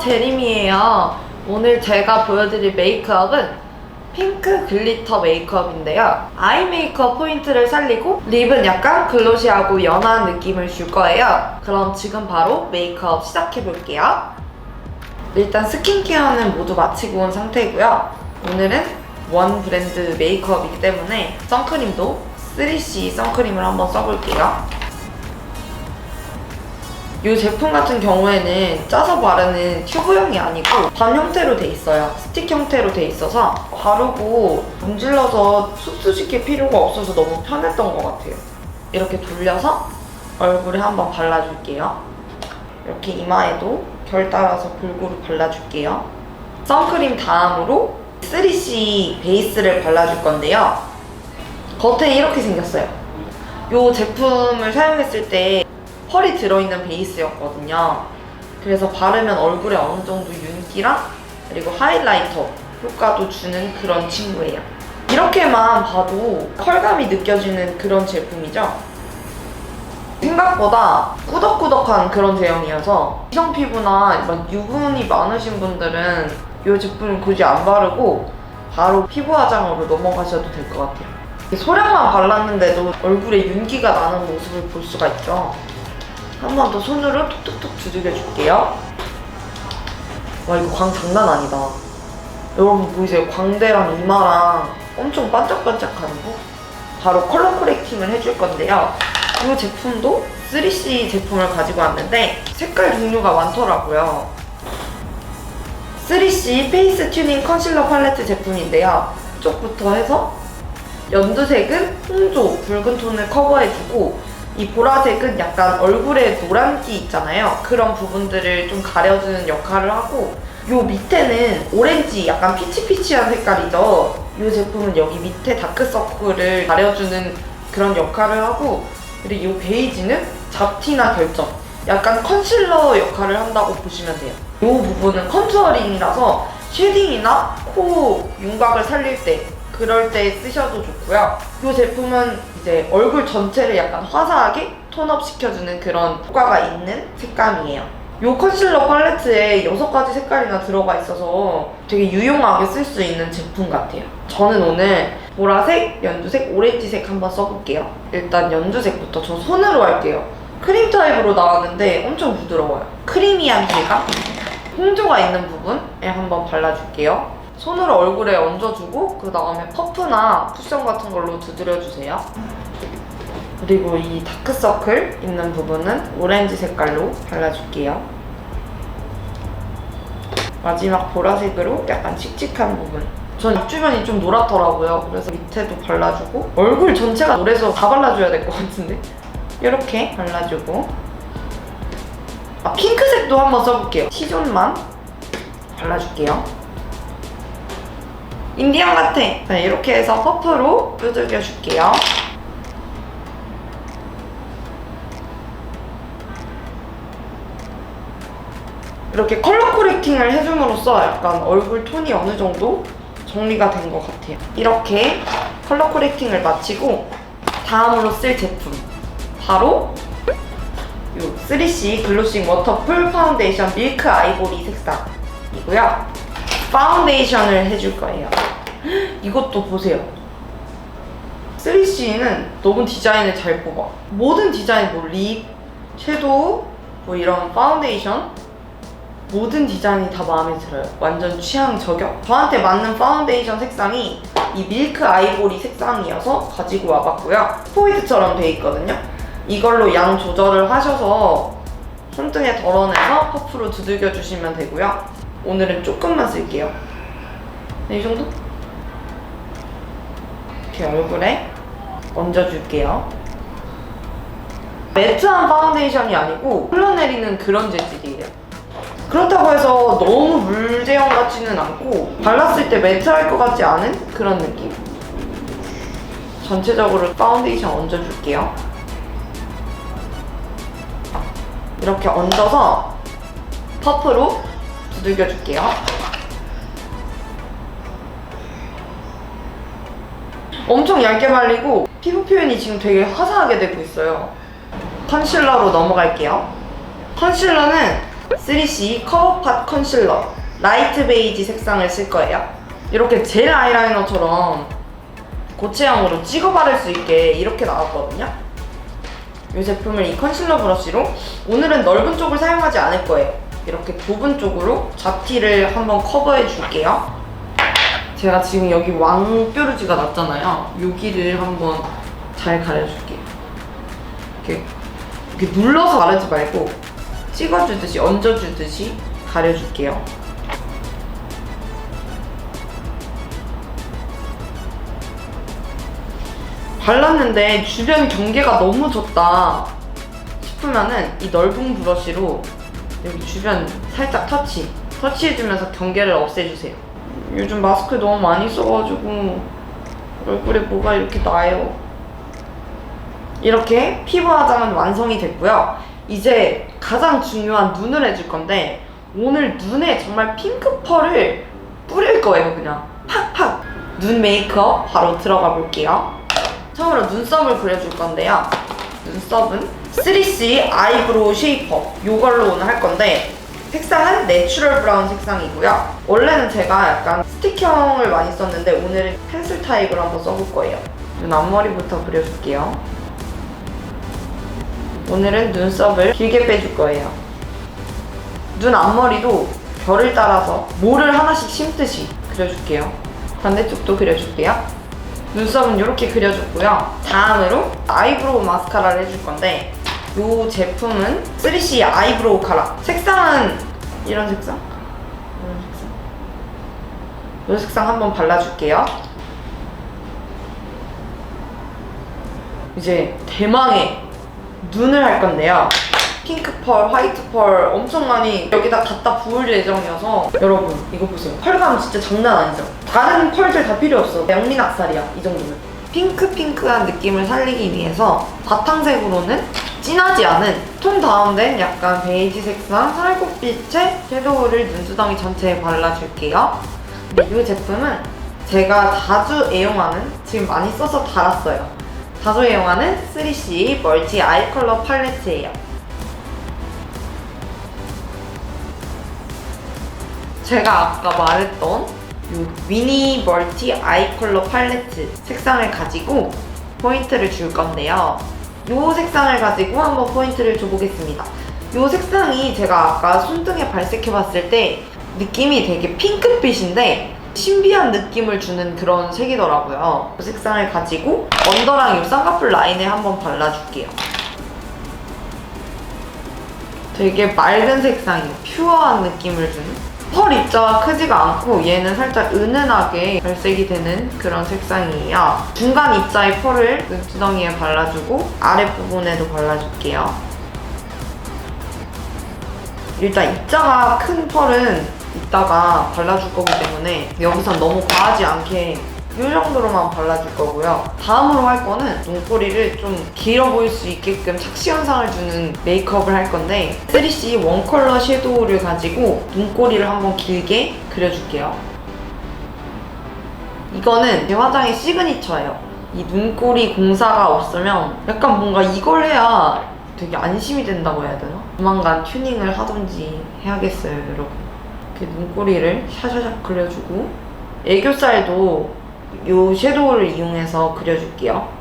제림이에요. 오늘 제가 보여드릴 메이크업은 핑크 글리터 메이크업인데요. 아이 메이크업 포인트를 살리고 립은 약간 글로시하고 연한 느낌을 줄 거예요. 그럼 지금 바로 메이크업 시작해 볼게요. 일단 스킨케어는 모두 마치고 온 상태고요. 오늘은 원 브랜드 메이크업이기 때문에 선크림도 3C 선크림을 한번 써볼게요. 이 제품 같은 경우에는 짜서 바르는 튜브형이 아니고 반 형태로 돼 있어요. 스틱 형태로 돼 있어서 바르고 문질러서 흡수시킬 필요가 없어서 너무 편했던 것 같아요. 이렇게 돌려서 얼굴에 한번 발라줄게요. 이렇게 이마에도 결 따라서 골고루 발라줄게요. 선크림 다음으로 3C 베이스를 발라줄 건데요. 겉에 이렇게 생겼어요. 이 제품을 사용했을 때 펄이 들어있는 베이스였거든요. 그래서 바르면 얼굴에 어느 정도 윤기랑 그리고 하이라이터 효과도 주는 그런 친구예요. 이렇게만 봐도 펄감이 느껴지는 그런 제품이죠. 생각보다 꾸덕꾸덕한 그런 제형이어서 기성 피부나 막 유분이 많으신 분들은 이 제품을 굳이 안 바르고 바로 피부 화장으로 넘어가셔도 될 것 같아요. 소량만 발랐는데도 얼굴에 윤기가 나는 모습을 볼 수가 있죠. 한 번 더 손으로 톡톡톡 두들겨 줄게요. 와 이거 광 장난 아니다. 여러분 보이세요? 광대랑 이마랑 엄청 반짝반짝하는 거? 바로 컬러 코렉팅을 해줄 건데요. 이 제품도 3C 제품을 가지고 왔는데 색깔 종류가 많더라고요. 3C 페이스 튜닝 컨실러 팔레트 제품인데요. 쪽부터 해서 연두색은 홍조, 붉은 톤을 커버해주고 이 보라색은 약간 얼굴에 노란기 있잖아요. 그런 부분들을 좀 가려주는 역할을 하고 요 밑에는 오렌지 약간 피치피치한 색깔이죠. 이 제품은 여기 밑에 다크서클을 가려주는 그런 역할을 하고 그리고 이 베이지는 잡티나 결점 약간 컨실러 역할을 한다고 보시면 돼요. 이 부분은 컨투어링이라서 쉐딩이나 코 윤곽을 살릴 때 그럴 때 쓰셔도 좋고요. 이 제품은 이제 얼굴 전체를 약간 화사하게 톤업 시켜주는 그런 효과가 있는 색감이에요. 이 컨실러 팔레트에 6가지 색깔이나 들어가 있어서 되게 유용하게 쓸 수 있는 제품 같아요. 저는 오늘 보라색, 연두색, 오렌지색 한번 써볼게요. 일단 연두색부터 저 손으로 할게요. 크림 타입으로 나왔는데 엄청 부드러워요. 크리미한 질감? 홍조가 있는 부분에 한번 발라줄게요. 손으로 얼굴에 얹어주고 그 다음에 퍼프나 쿠션 같은 걸로 두드려주세요. 그리고 이 다크서클 있는 부분은 오렌지 색깔로 발라줄게요. 마지막 보라색으로 약간 칙칙한 부분. 전 입주변이 좀 노랗더라고요. 그래서 밑에도 발라주고 얼굴 전체가 노래서 다 발라줘야 될 것 같은데 이렇게 발라주고 아, 핑크색도 한번 써볼게요. T존만 발라줄게요. 인디언 같아. 자, 이렇게 해서 퍼프로 두들겨 줄게요. 이렇게 컬러 코렉팅을 해줌으로써 약간 얼굴 톤이 어느 정도 정리가 된 것 같아요. 이렇게 컬러 코렉팅을 마치고 다음으로 쓸 제품 바로 이 3C 글로싱 워터풀 파운데이션 밀크 아이보리 색상이고요. 파운데이션을 해줄 거예요. 이것도 보세요. 3C는 너무 디자인을 잘 뽑아. 모든 디자인, 뭐 립, 섀도우, 뭐 이런 파운데이션 모든 디자인이 다 마음에 들어요. 완전 취향 저격. 저한테 맞는 파운데이션 색상이 이 밀크 아이보리 색상이어서 가지고 와봤고요. 포이드처럼 돼 있거든요. 이걸로 양 조절을 하셔서 손등에 덜어내서 퍼프로 두들겨 주시면 되고요. 오늘은 조금만 쓸게요. 네, 이 정도? 이렇게 얼굴에 얹어줄게요. 매트한 파운데이션이 아니고 흘러내리는 그런 재질이에요. 그렇다고 해서 너무 물 제형 같지는 않고 발랐을 때 매트할 것 같지 않은 그런 느낌. 전체적으로 파운데이션 얹어줄게요. 이렇게 얹어서 퍼프로 두들겨줄게요. 엄청 얇게 발리고 피부 표현이 지금 되게 화사하게 되고 있어요. 컨실러로 넘어갈게요. 컨실러는 3C 커버팟 컨실러 라이트 베이지 색상을 쓸 거예요. 이렇게 젤 아이라이너처럼 고체형으로 찍어 바를 수 있게 이렇게 나왔거든요. 이 제품을 이 컨실러 브러쉬로 오늘은 넓은 쪽을 사용하지 않을 거예요. 이렇게 좁은 쪽으로 잡티를 한번 커버해 줄게요. 제가 지금 여기 왕뾰루지가 났잖아요. 여기를 한번 잘 가려줄게요. 이렇게, 이렇게 눌러서 가르지 말고 찍어주듯이 얹어주듯이 가려줄게요. 발랐는데 주변 경계가 너무 좁다 싶으면은 이 넓은 브러쉬로 여기 주변 살짝 터치 터치해주면서 경계를 없애주세요. 요즘 마스크 너무 많이 써가지고 얼굴에 뭐가 이렇게 나요. 이렇게 피부 화장은 완성이 됐고요. 이제 가장 중요한 눈을 해줄 건데 오늘 눈에 정말 핑크 펄을 뿌릴 거예요 그냥. 팍팍! 눈 메이크업 바로 들어가 볼게요. 처음으로 눈썹을 그려줄 건데요. 눈썹은 3C 아이브로우 쉐이퍼 이걸로 오늘 할 건데 색상은 내추럴 브라운 색상이고요. 원래는 제가 약간 스틱형을 많이 썼는데 오늘은 펜슬 타입으로 한번 써볼 거예요. 눈 앞머리부터 그려줄게요. 오늘은 눈썹을 길게 빼줄 거예요. 눈 앞머리도 결을 따라서 모를 하나씩 심듯이 그려줄게요. 반대쪽도 그려줄게요. 눈썹은 이렇게 그려줬고요. 다음으로 아이브로우 마스카라를 해줄 건데 이 제품은 3C 아이브로우 카라. 색상은 이런 색상? 이런 색상. 이 색상 한번 발라줄게요. 이제 대망의 눈을 할 건데요. 핑크 펄, 화이트 펄 엄청 많이 여기다 갖다 부을 예정이어서 여러분 이거 보세요. 펄감 진짜 장난 아니죠? 다른 펄들 다 필요 없어. 영민학살이야 이 정도면. 핑크핑크한 느낌을 살리기 위해서 바탕색으로는 진하지 않은 톤 다운된 약간 베이지 색상 살구빛의 섀도우를 눈두덩이 전체에 발라줄게요. 근데 이 제품은 제가 자주 애용하는 지금 많이 써서 달았어요. 자주 애용하는 3C 멀티 아이 컬러 팔레트예요. 제가 아까 말했던 이 미니 멀티 아이 컬러 팔레트 색상을 가지고 포인트를 줄 건데요. 이 색상을 가지고 한번 포인트를 줘보겠습니다. 이 색상이 제가 아까 손등에 발색해봤을 때 느낌이 되게 핑크빛인데 신비한 느낌을 주는 그런 색이더라고요. 이 색상을 가지고 언더랑 이 쌍꺼풀 라인에 한번 발라줄게요. 되게 맑은 색상이에요. 퓨어한 느낌을 주는. 펄 입자가 크지가 않고 얘는 살짝 은은하게 발색이 되는 그런 색상이에요. 중간 입자의 펄을 눈두덩이에 발라주고 아랫부분에도 발라줄게요. 일단 입자가 큰 펄은 이따가 발라줄 거기 때문에 여기선 너무 과하지 않게 이 정도로만 발라줄 거고요. 다음으로 할 거는 눈꼬리를 좀 길어 보일 수 있게끔 착시 현상을 주는 메이크업을 할 건데 3C 원 컬러 섀도우를 가지고 눈꼬리를 한번 길게 그려줄게요. 이거는 제 화장의 시그니처예요. 이 눈꼬리 공사가 없으면 약간 뭔가 이걸 해야 되게 안심이 된다고 해야 되나? 조만간 튜닝을 하던지 해야겠어요, 여러분. 이렇게 눈꼬리를 샤샤샥 그려주고 애교살도 이 섀도우를 이용해서 그려줄게요.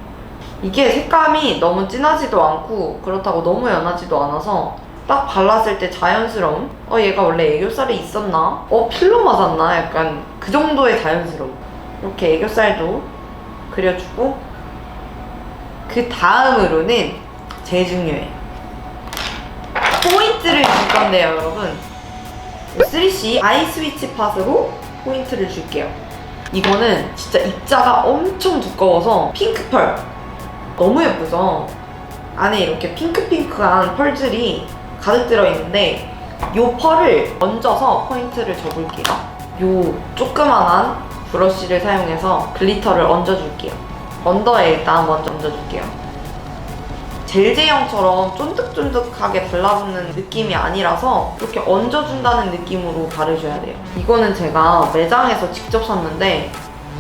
이게 색감이 너무 진하지도 않고 그렇다고 너무 연하지도 않아서 딱 발랐을 때 자연스러운 어 얘가 원래 애교살이 있었나? 어 필러 맞았나? 약간 그 정도의 자연스러움 이렇게 애교살도 그려주고 그 다음으로는 제일 중요해요 포인트를 줄 건데요 여러분 3C 아이 스위치 팟으로 포인트를 줄게요 이거는 진짜 입자가 엄청 두꺼워서 핑크펄. 너무 예쁘죠? 안에 이렇게 핑크핑크한 펄들이 가득 들어있는데 이 펄을 얹어서 포인트를 줘볼게요. 이 조그만한 브러쉬를 사용해서 글리터를 얹어줄게요. 언더에 일단 먼저 얹어줄게요 젤 제형처럼 쫀득쫀득하게 달라붙는 느낌이 아니라서 이렇게 얹어준다는 느낌으로 바르셔야 돼요. 이거는 제가 매장에서 직접 샀는데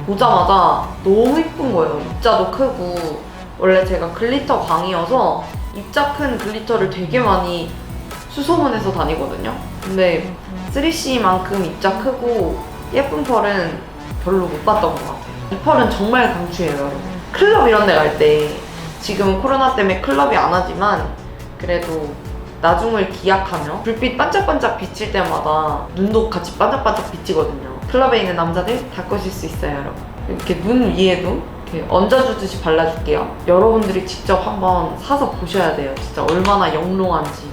보자마자 너무 이쁜 거예요. 입자도 크고 원래 제가 글리터 광이어서 입자 큰 글리터를 되게 많이 수소문해서 다니거든요. 근데 3C만큼 입자 크고 예쁜 펄은 별로 못 봤던 것 같아요. 이 펄은 정말 강추해요, 여러분. 클럽 이런 데 갈 때 지금 코로나 때문에 클럽이 안 하지만 그래도 나중을 기약하며 불빛 반짝반짝 비칠 때마다 눈도 같이 반짝반짝 비치거든요. 클럽에 있는 남자들 다 꺼질 수 있어요, 여러분. 이렇게 눈 위에도 이렇게 얹어주듯이 발라줄게요. 여러분들이 직접 한번 사서 보셔야 돼요. 진짜 얼마나 영롱한지.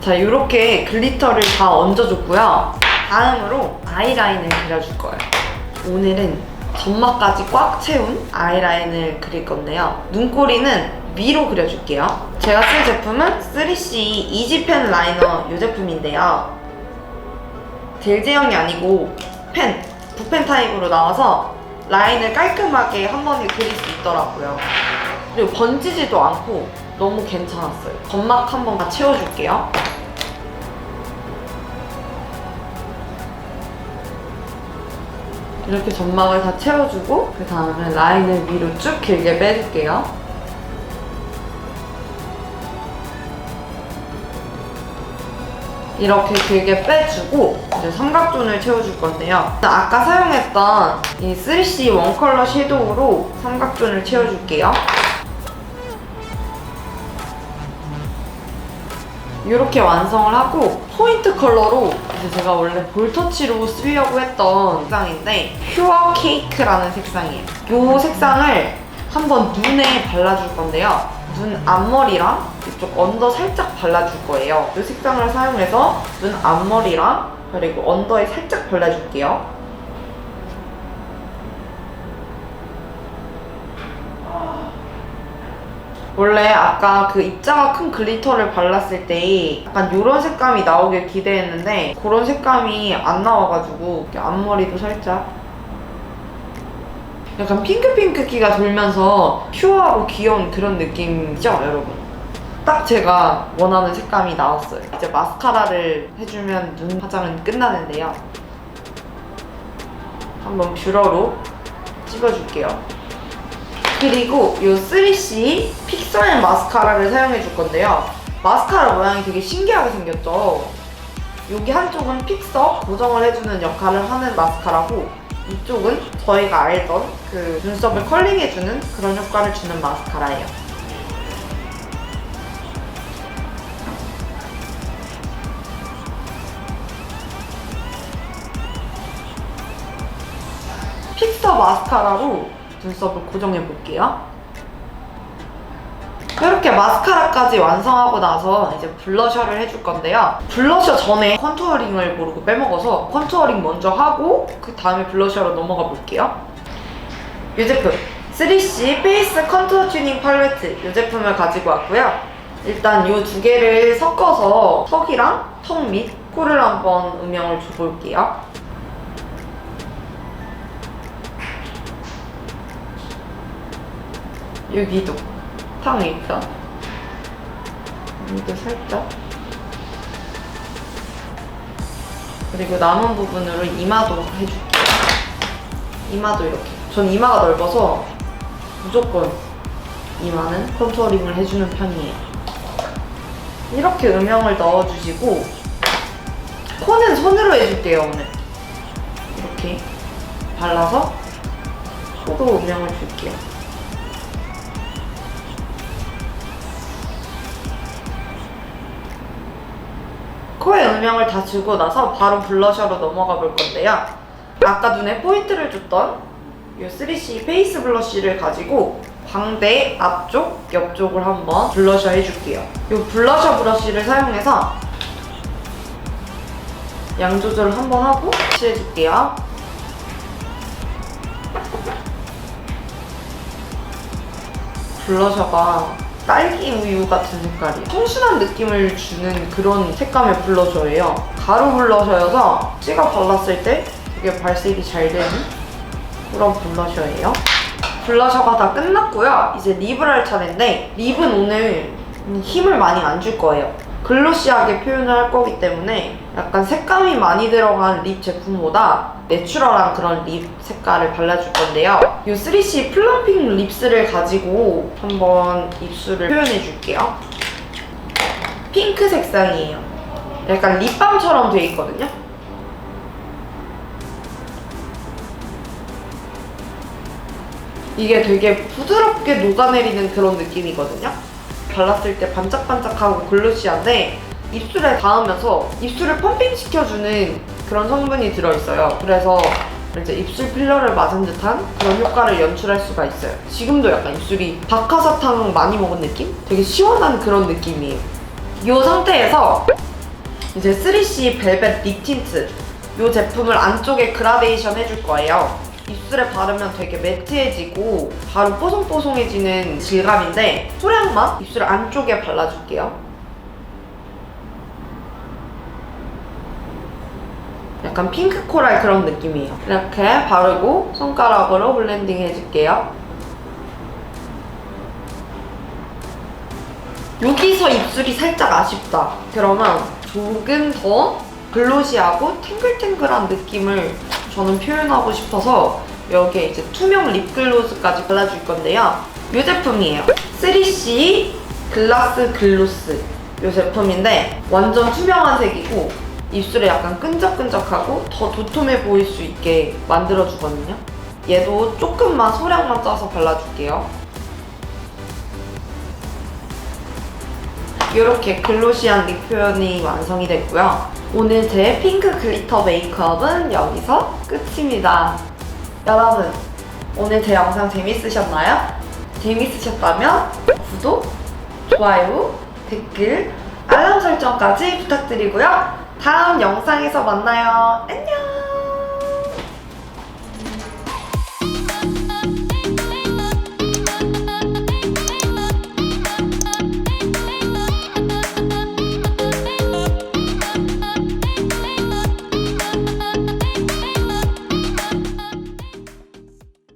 자, 이렇게 글리터를 다 얹어줬고요. 다음으로 아이라인을 그려줄 거예요. 오늘은 점막까지 꽉 채운 아이라인을 그릴 건데요. 눈꼬리는 위로 그려줄게요. 제가 쓸 제품은 3C 이지펜 라이너 이 제품인데요. 델제형이 아니고 펜, 붓펜 타입으로 나와서 라인을 깔끔하게 한 번에 그릴 수 있더라고요. 그리고 번지지도 않고 너무 괜찮았어요. 점막 한 번 다 채워줄게요. 이렇게 점막을 다 채워주고 그 다음에 라인을 위로 쭉 길게 빼줄게요. 이렇게 길게 빼주고 이제 삼각존을 채워줄 건데요. 아까 사용했던 이 3C 원컬러 섀도우로 삼각존을 채워줄게요. 이렇게 완성을 하고 포인트 컬러로 이제 제가 원래 볼터치로 쓰려고 했던 색상인데 퓨어 케이크라는 색상이에요. 이 색상을 한번 눈에 발라줄 건데요. 눈 앞머리랑 이쪽 언더 살짝 발라줄 거예요. 이 색상을 사용해서 눈 앞머리랑 그리고 언더에 살짝 발라줄게요. 원래 아까 그 입자가 큰 글리터를 발랐을 때 약간 이런 색감이 나오길 기대했는데 그런 색감이 안 나와가지고 앞머리도 살짝 약간 핑크핑크기가 돌면서 퓨어하고 귀여운 그런 느낌이죠 여러분? 딱 제가 원하는 색감이 나왔어요. 이제 마스카라를 해주면 눈 화장은 끝나는데요. 한번 뷰러로 찍어줄게요 그리고 이 3C 픽서앤 마스카라를 사용해 줄 건데요. 마스카라 모양이 되게 신기하게 생겼죠? 여기 한쪽은 픽서 고정을 해주는 역할을 하는 마스카라고 이쪽은 저희가 알던 그 눈썹을 컬링해주는 그런 효과를 주는 마스카라예요. 픽서 마스카라로 눈썹을 고정해 볼게요. 이렇게 마스카라까지 완성하고 나서 이제 블러셔를 해줄 건데요. 블러셔 전에 컨투어링을 모르고 빼먹어서 컨투어링 먼저 하고 그 다음에 블러셔로 넘어가 볼게요. 이 제품 3C 페이스 컨투어 튜닝 팔레트 이 제품을 가지고 왔고요. 일단 이 두 개를 섞어서 턱이랑 턱 밑 코를 한번 음영을 줘볼게요. 여기도 탕이 있다. 여기도 살짝. 그리고 남은 부분으로 이마도 해줄게요. 이마도 이렇게. 전 이마가 넓어서 무조건 이마는 컨투어링을 해주는 편이에요. 이렇게 음영을 넣어주시고 코는 손으로 해줄게요 오늘. 이렇게 발라서 코도 음영을 줄게요. 코에 음영을 다 주고 나서 바로 블러셔로 넘어가 볼 건데요. 아까 눈에 포인트를 줬던 이 3C 페이스 블러쉬를 가지고 광대 앞쪽, 옆쪽을 한번 블러셔 해줄게요. 이 블러셔 브러쉬를 사용해서 양 조절을 한번 하고 칠해줄게요. 블러셔가 딸기 우유 같은 색깔이 청순한 느낌을 주는 그런 색감의 블러셔예요. 가루 블러셔여서 찍어 발랐을 때 되게 발색이 잘 되는 그런 블러셔예요. 블러셔가 다 끝났고요. 이제 립을 할 차례인데 립은 오늘 힘을 많이 안 줄 거예요. 글로시하게 표현을 할 거기 때문에 약간 색감이 많이 들어간 립 제품보다 내추럴한 그런 립 색깔을 발라줄 건데요. 이 3C 플럼핑 립스를 가지고 한번 입술을 표현해 줄게요. 핑크 색상이에요. 약간 립밤처럼 돼 있거든요. 이게 되게 부드럽게 녹아내리는 그런 느낌이거든요. 발랐을 때 반짝반짝하고 글로시한데 입술에 닿으면서 입술을 펌핑시켜주는 그런 성분이 들어있어요. 그래서 이제 입술 필러를 맞은 듯한 그런 효과를 연출할 수가 있어요. 지금도 약간 입술이 박하사탕 많이 먹은 느낌? 되게 시원한 그런 느낌이에요. 이 상태에서 이제 3C 벨벳 립 틴트 이 제품을 안쪽에 그라데이션 해줄 거예요. 입술에 바르면 되게 매트해지고 바로 뽀송뽀송해지는 질감인데 소량만 입술 안쪽에 발라줄게요. 약간 핑크 코랄 그런 느낌이에요. 이렇게 바르고 손가락으로 블렌딩 해줄게요. 여기서 입술이 살짝 아쉽다. 그러면 조금 더 글로시하고 탱글탱글한 느낌을 저는 표현하고 싶어서 여기에 이제 투명 립글로스까지 발라줄 건데요. 이 제품이에요. 3C 글라스 글로스 이 제품인데 완전 투명한 색이고 입술에 약간 끈적끈적하고 더 도톰해 보일 수 있게 만들어주거든요. 얘도 조금만 소량만 짜서 발라줄게요. 이렇게 글로시한 립 표현이 완성이 됐고요. 오늘 제 핑크 글리터 메이크업은 여기서 끝입니다. 여러분, 오늘 제 영상 재밌으셨나요? 재밌으셨다면 구독, 좋아요, 댓글, 알람 설정까지 부탁드리고요. 다음 영상에서 만나요. 안녕!